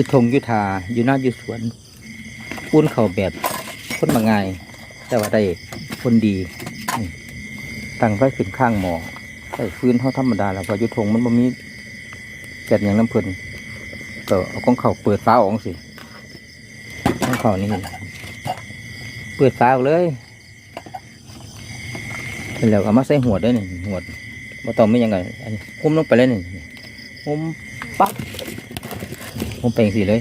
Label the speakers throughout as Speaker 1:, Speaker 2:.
Speaker 1: ยุทงยุทาอยู่หน้าอยู่สวนปุ้นเข่าแบบคนมาง่าย แต่ว่าได้คนดีตั้งไว้ขึ้นข้างหมอใส่ฟื้นเท่าธรรมดาแล้วพอยุทงมันบ่มีแกดอย่างน้ำเพลินก็เอาของเข่าเปิดฟ้าออกสิของเข่านี่เปิดฟ้าออกเลยเสร็จแล้วเอามาใส่หัวด้วยนี่หัวมาต้อไม่ยังไงอันนี้หุ้มลงไปเลยนี่หุ้มปั๊บ หุ้มไปอย่งสีเลย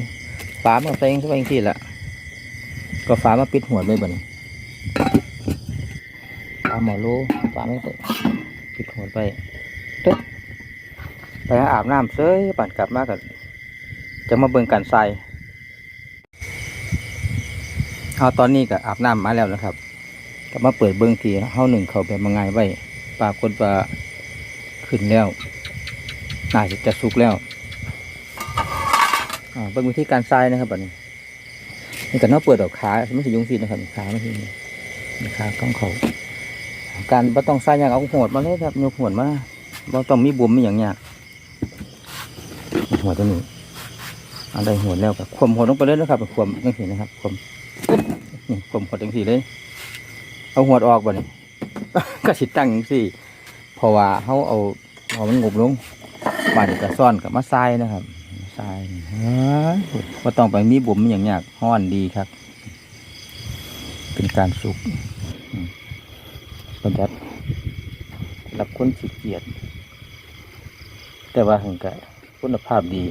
Speaker 1: ฟ้ามาใส่เข้าไปอย่งสี่ละก็ฟ้ามาปิดหัวเลยบ่นี้ฟ้าหมอโลฟ้าไม่ใส่ปิดหัวไปตึ๊บไปหาอาบน้ำเซ้ยปั่นกลับมากันจะมาเบิ่งการใส่เอาตอนนี้ก็อาบน้ำมาแล้วนะครับก็มาเปิดเบื้องทีเฮาหนึ่งเขาแบบมาง่ายไว้ปรากฏว่าขึ้นแล้วน่าจะจะสุกแล้ว อ่าเบิ่งวิธีการทรายนะครับแบัดนี้นี่ก็เนาะเปิดออกขาไม่ใช่ยุงซีนะครับขาไม่ใช่นี่ขาของเขาการบ่ต้องทรายอย่างเอาหัวดมาเลยครับยกหัวดมาบ่ต้องมีบุมมีอย่างเงี้ยหัวตัวนี้เอันใดหัวแล้วกับควมหัวลงไปเลยนะครับควมจังสีนะครับควมนี่ควมหัวจังสีเลย เอาหัวออกบ่นี่ก็สิตั้งจังซี่เพราะว่าเขาเอาเอามันงบลงบาดนี้ก็ซ่อนกับมาทรายนะครับายว่าต้องไปมีบุ๋มอย่างยากห้อนดีครับ เป็นการสุกอืมเป็นแบบรับคนสิเกียจแต่ว่าหังกะคุณภาพดี